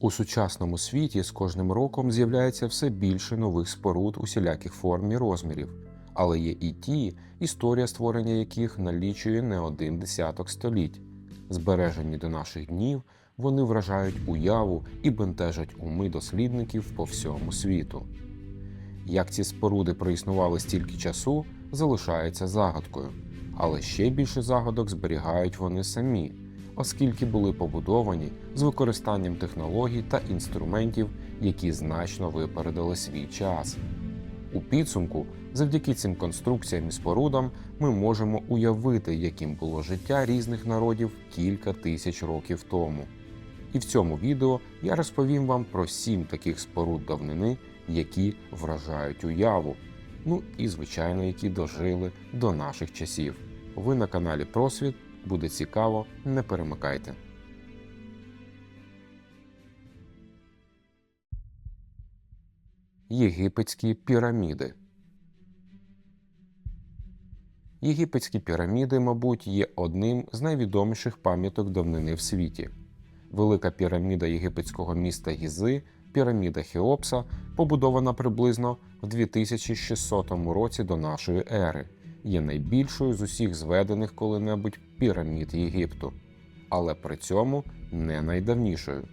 У сучасному світі з кожним роком з'являється все більше нових споруд усіляких форм і розмірів, але є і ті, історія створення яких налічує не один десяток століть. Збережені до наших днів, вони вражають уяву і бентежать уми дослідників по всьому світу. Як ці споруди проіснували стільки часу, залишається загадкою, але ще більше загадок зберігають вони самі, оскільки були побудовані з використанням технологій та інструментів, які значно випередили свій час. У підсумку, завдяки цим конструкціям і спорудам, ми можемо уявити, яким було життя різних народів кілька тисяч років тому. І в цьому відео я розповім вам про сім таких споруд давнини, які вражають уяву. Ну і, звичайно, які дожили до наших часів. Ви на каналі Просвіт. Буде цікаво, не перемикайте. Єгипетські піраміди. Єгипетські піраміди, мабуть, є одним з найвідоміших пам'яток давнини в світі. Велика піраміда єгипетського міста Гізи, піраміда Хеопса, побудована приблизно в 2600 році до нашої ери, є найбільшою з усіх зведених коли-небудь пірамід Єгипту, але при цьому не найдавнішою.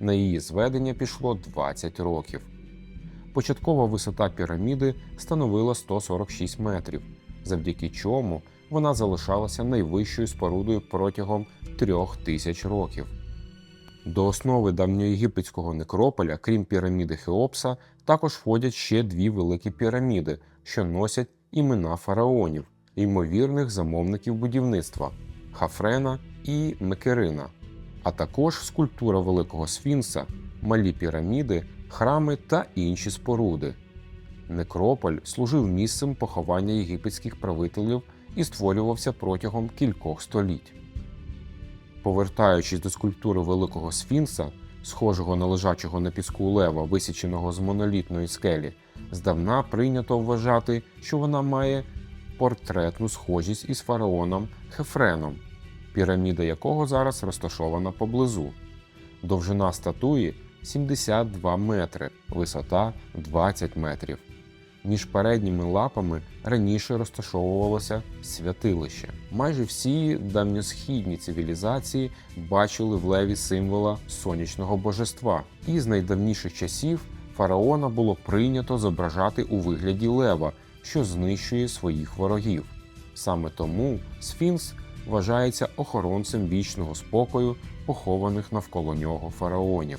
На її зведення пішло 20 років. Початкова висота піраміди становила 146 метрів, завдяки чому вона залишалася найвищою спорудою протягом трьох тисяч років. До основи давньоєгипетського некрополя, крім піраміди Хеопса, також входять ще дві великі піраміди, що носять імена фараонів, ймовірних замовників будівництва Хафрена і Мекерина, а також скульптура Великого Сфінкса, малі піраміди, храми та інші споруди. Некрополь служив місцем поховання єгипетських правителів і створювався протягом кількох століть. Повертаючись до скульптури Великого Сфінкса, схожого на лежачого на піску лева, висіченого з монолітної скелі, здавна прийнято вважати, що вона має портретну схожість із фараоном Хефреном, піраміда якого зараз розташована поблизу. Довжина статуї 72 метри, висота 20 метрів. Між передніми лапами раніше розташовувалося святилище. Майже всі давньосхідні цивілізації бачили в леві символа сонячного божества, і з найдавніших часів фараона було прийнято зображати у вигляді лева, що знищує своїх ворогів. Саме тому Сфінкс вважається охоронцем вічного спокою, похованих навколо нього фараонів.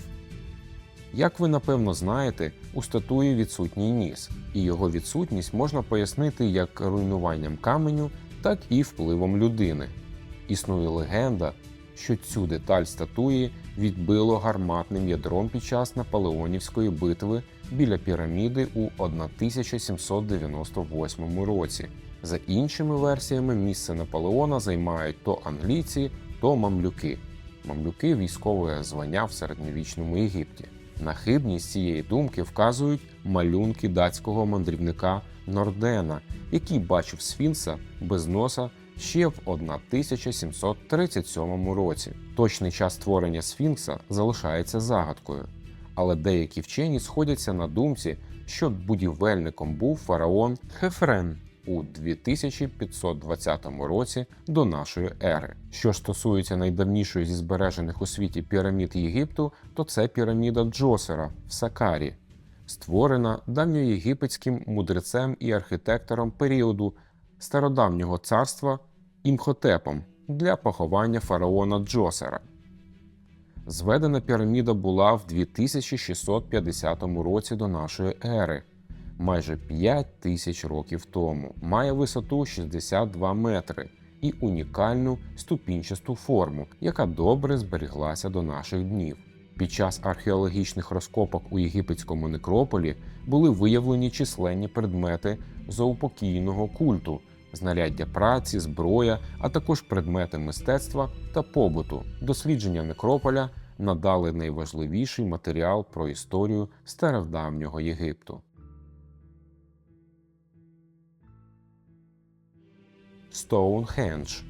Як ви напевно знаєте, у статуї відсутній ніс, і його відсутність можна пояснити як руйнуванням каменю, так і впливом людини. Існує легенда, що цю деталь статуї відбило гарматним ядром під час Наполеонівської битви біля піраміди у 1798 році. За іншими версіями, місце Наполеона займають то англійці, то мамлюки. Мамлюки військове звання в середньовічному Єгипті. На хибність цієї думки вказують малюнки датського мандрівника Нордена, який бачив Сфінкса без носа ще в 1737 році. Точний час створення Сфінкса залишається загадкою, але деякі вчені сходяться на думці, що будівельником був фараон Хефрен у 2520 році до нашої ери. Що ж стосується найдавнішої зі збережених у світі пірамід Єгипту, то це піраміда Джосера в Сакарі, створена давньоєгипетським мудрецем і архітектором періоду стародавнього царства Імхотепом для поховання фараона Джосера. Зведена піраміда була в 2650 році до нашої ери майже 5 тисяч років тому, має висоту 62 метри і унікальну ступінчасту форму, яка добре зберіглася до наших днів. Під час археологічних розкопок у єгипетському некрополі були виявлені численні предмети заупокійного культу, знаряддя праці, зброя, а також предмети мистецтва та побуту. Дослідження некрополя надали найважливіший матеріал про історію стародавнього Єгипту. Стоунхендж.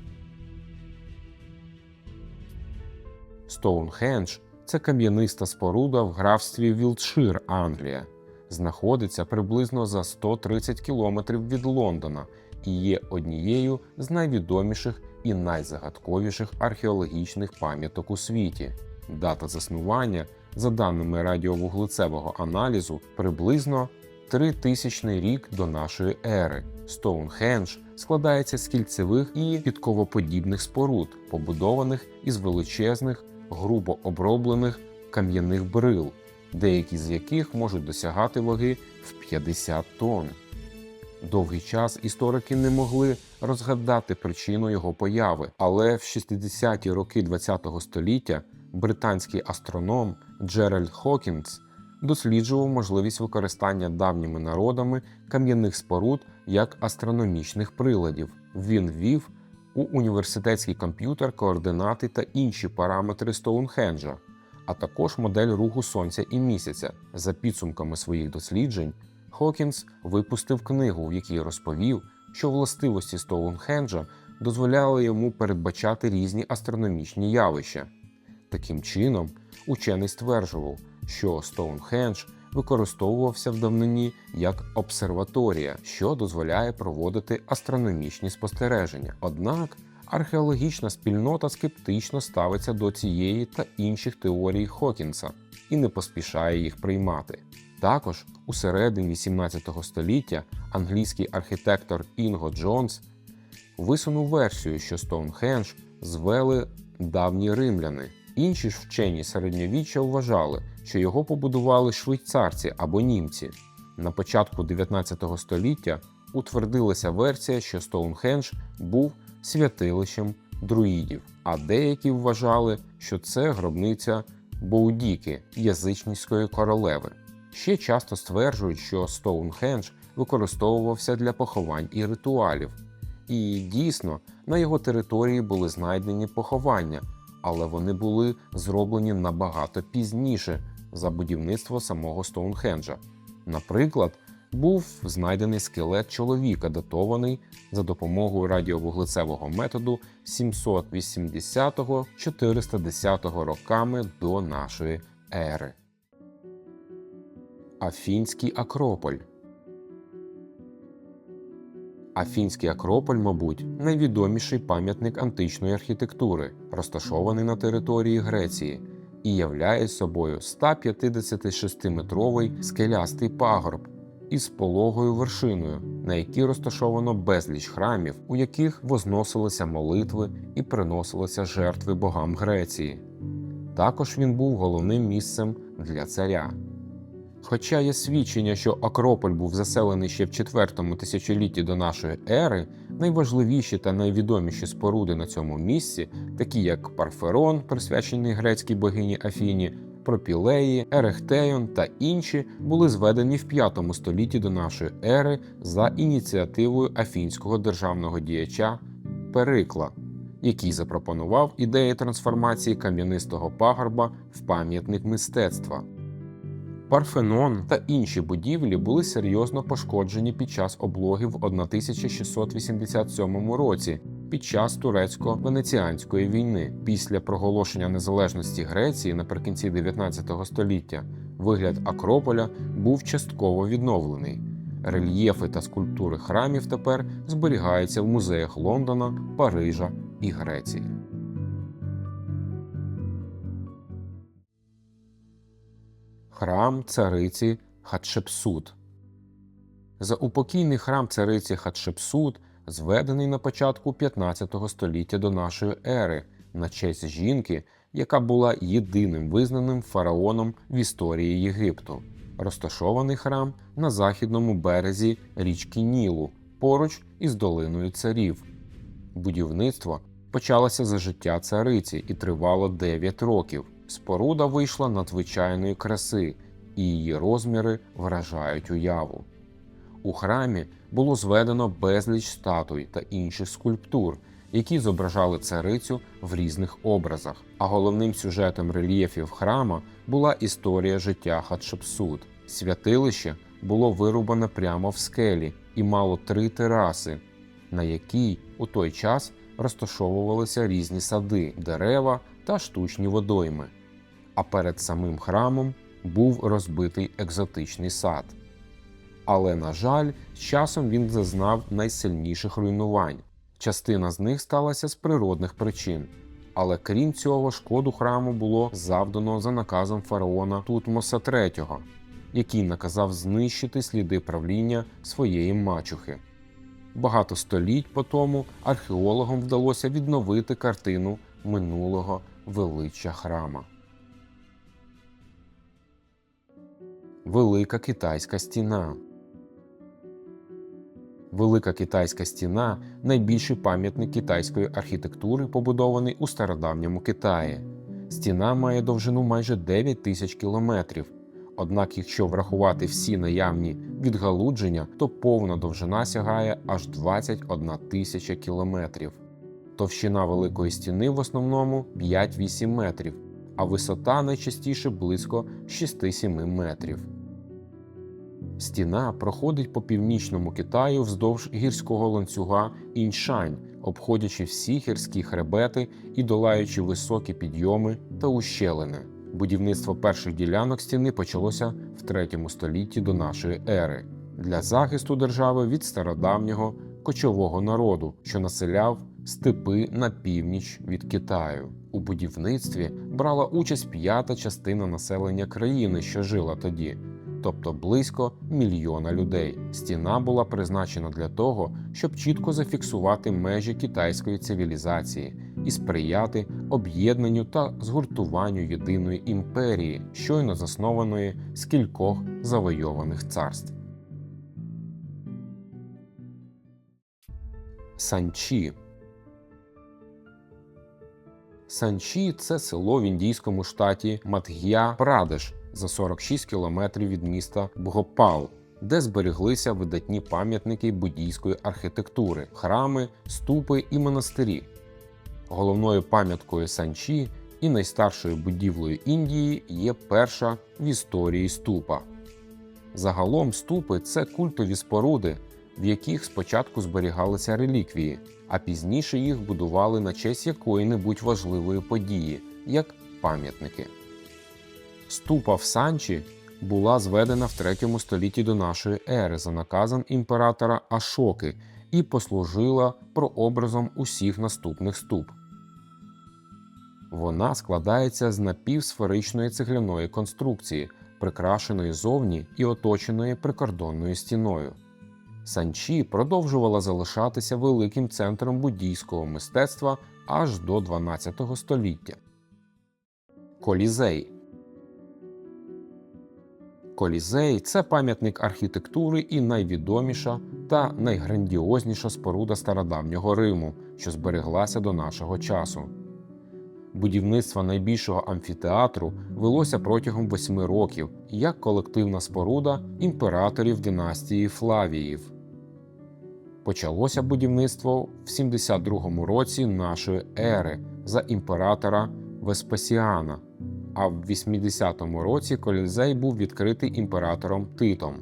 Стоунхендж це кам'яниста споруда в графстві Вілтшир, Англія. Знаходиться приблизно за 130 кілометрів від Лондона і є однією з найвідоміших і найзагадковіших археологічних пам'яток у світі. Дата заснування, за даними радіовуглецевого аналізу, приблизно 3000 рік до нашої ери. Стоунхендж складається з кільцевих і підковоподібних споруд, побудованих із величезних, грубо оброблених кам'яних брил, деякі з яких можуть досягати ваги в 50 тонн. Довгий час історики не могли розгадати причину його появи, але в 60-ті роки ХХ століття британський астроном Джеральд Хокінс досліджував можливість використання давніми народами кам'яних споруд як астрономічних приладів. Він ввів у університетський комп'ютер координати та інші параметри Стоунхенджа, а також модель руху Сонця і місяця. За підсумками своїх досліджень, Хокінс випустив книгу, в якій розповів, що властивості Стоунхенджа дозволяли йому передбачати різні астрономічні явища. Таким чином, учений стверджував, що Стоунхендж використовувався в давнині як обсерваторія, що дозволяє проводити астрономічні спостереження. Однак археологічна спільнота скептично ставиться до цієї та інших теорій Хокінса і не поспішає їх приймати. Також у середині 17 століття англійський архітектор Інго Джонс висунув версію, що Стоунхендж звели давні римляни. Інші ж вчені середньовіччя вважали, що його побудували швейцарці або німці. На початку 19 століття утвердилася версія, що Стоунхендж був святилищем друїдів, а деякі вважали, що це гробниця Боудіки, язичницької королеви. Ще часто стверджують, що Стоунхендж використовувався для поховань і ритуалів. І дійсно, на його території були знайдені поховання, але вони були зроблені набагато пізніше за будівництво самого Стоунхенджа. Наприклад, був знайдений скелет чоловіка, датований за допомогою радіовуглецевого методу 780-410 роками до нашої ери. Афінський Акрополь Афінський Акрополь, мабуть, найвідоміший пам'ятник античної архітектури, розташований на території Греції, і являє собою 156-метровий скелястий пагорб із пологою вершиною, на якій розташовано безліч храмів, у яких возносилися молитви і приносилися жертви богам Греції. Також він був головним місцем для царя. Хоча є свідчення, що Акрополь був заселений ще в IV тисячолітті до нашої ери, найважливіші та найвідоміші споруди на цьому місці, такі як Парферон, присвячений грецькій богині Афіні, Пропілеї, Ерехтеон та інші, були зведені в V столітті до нашої ери за ініціативою афінського державного діяча Перикла, який запропонував ідеї трансформації кам'янистого пагорба в пам'ятник мистецтва. Парфенон та інші будівлі були серйозно пошкоджені під час облоги в 1687 році під час турецько-венеціанської війни. Після проголошення незалежності Греції наприкінці 19 століття вигляд Акрополя був частково відновлений. Рельєфи та скульптури храмів тепер зберігаються в музеях Лондона, Парижа і Греції. Храм цариці Хатшепсут. Заупокійний храм цариці Хатшепсут зведений на початку 15 століття до нашої ери на честь жінки, яка була єдиним визнаним фараоном в історії Єгипту. Розташований храм на західному березі річки Нілу поруч із долиною царів. Будівництво почалося за життя цариці і тривало 9 років. Споруда вийшла надзвичайної краси, і її розміри вражають уяву. У храмі було зведено безліч статуй та інших скульптур, які зображали царицю в різних образах. А головним сюжетом рельєфів храма була історія життя Хатшепсут. Святилище було вирубане прямо в скелі і мало три тераси, на якій у той час розташовувалися різні сади, дерева та штучні водойми. А перед самим храмом був розбитий екзотичний сад. Але, на жаль, з часом він зазнав найсильніших руйнувань. Частина з них сталася з природних причин. Але крім цього, шкоду храму було завдано за наказом фараона Тутмоса III, який наказав знищити сліди правління своєї мачухи. Багато століть по тому археологам вдалося відновити картину минулого величчя храма. Велика китайська стіна. Велика китайська стіна найбільший пам'ятник китайської архітектури, побудований у стародавньому Китаї. Стіна має довжину майже 9 тисяч кілометрів. Однак, якщо врахувати всі наявні відгалудження, то повна довжина сягає аж 21 тисяча кілометрів. Товщина великої стіни в основному 5-8 метрів, а висота найчастіше близько 6-7 метрів. Стіна проходить по північному Китаю вздовж гірського ланцюга Іньшань, обходячи всі гірські хребети і долаючи високі підйоми та ущелини. Будівництво перших ділянок стіни почалося в 3 столітті до нашої ери для захисту держави від стародавнього кочового народу, що населяв степи на північ від Китаю. У будівництві брала участь п'ята частина населення країни, що жила тоді, тобто близько мільйона людей. Стіна була призначена для того, щоб чітко зафіксувати межі китайської цивілізації і сприяти об'єднанню та згуртуванню єдиної імперії, щойно заснованої з кількох завойованих царств. Санчі Санчі це село в індійському штаті Мадг'я Прадеш за 46 кілометрів від міста Бгопал, де збереглися видатні пам'ятники буддійської архітектури, храми, ступи і монастирі. Головною пам'яткою Санчі і найстаршою будівлею Індії є перша в історії ступа. Загалом ступи це культові споруди, в яких спочатку зберігалися реліквії, а пізніше їх будували на честь якої-небудь важливої події, як пам'ятники. Ступа в Санчі була зведена в 3 столітті до нашої ери за наказом імператора Ашоки і послужила прообразом усіх наступних ступ. Вона складається з напівсферичної цегляної конструкції, прикрашеної зовні і оточеної прикордонною стіною. Санчі продовжувала залишатися великим центром буддійського мистецтва аж до 12 століття. Колізей Колізей це пам'ятник архітектури і найвідоміша та найграндіозніша споруда стародавнього Риму, що збереглася до нашого часу. Будівництво найбільшого амфітеатру велося протягом восьми років як колективна споруда імператорів династії Флавіїв. Почалося будівництво в 72 році нашої ери за імператора Веспасіана, а в 80-му році колізей був відкритий імператором Титом.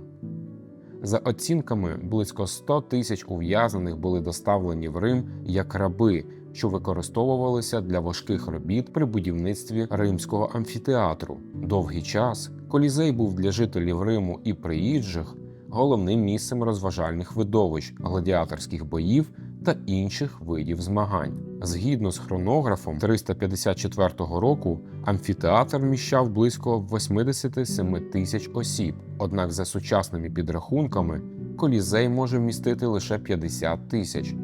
За оцінками, близько 100 тисяч ув'язнених були доставлені в Рим як раби, що використовувалися для важких робіт при будівництві римського амфітеатру. Довгий час колізей був для жителів Риму і приїжджих головним місцем розважальних видовищ, гладіаторських боїв та інших видів змагань. Згідно з хронографом 354 року, амфітеатр вміщав близько 87 тисяч осіб. Однак, за сучасними підрахунками, колізей може вмістити лише 50 тисяч.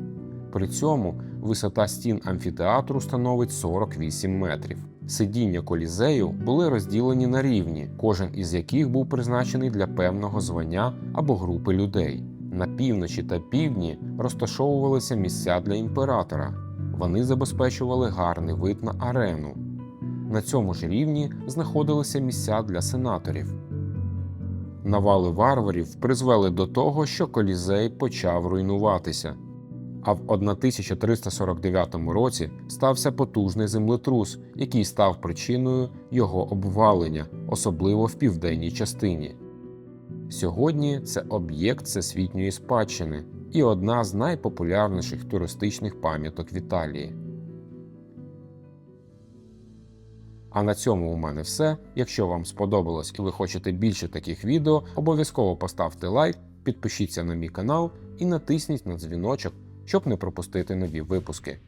При цьому висота стін амфітеатру становить 48 метрів. Сидіння колізею були розділені на рівні, кожен із яких був призначений для певного звання або групи людей. На півночі та півдні розташовувалися місця для імператора. Вони забезпечували гарний вид на арену. На цьому ж рівні знаходилися місця для сенаторів. Навали варварів призвели до того, що колізей почав руйнуватися. А в 1349 році стався потужний землетрус, який став причиною його обвалення, особливо в південній частині. Сьогодні це об'єкт всесвітньої спадщини і одна з найпопулярніших туристичних пам'яток в Італії. А на цьому у мене все. Якщо вам сподобалось і ви хочете більше таких відео, обов'язково поставте лайк, підпишіться на мій канал і натисніть на дзвіночок, щоб не пропустити нові випуски.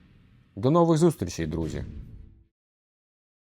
До нових зустрічей, друзі!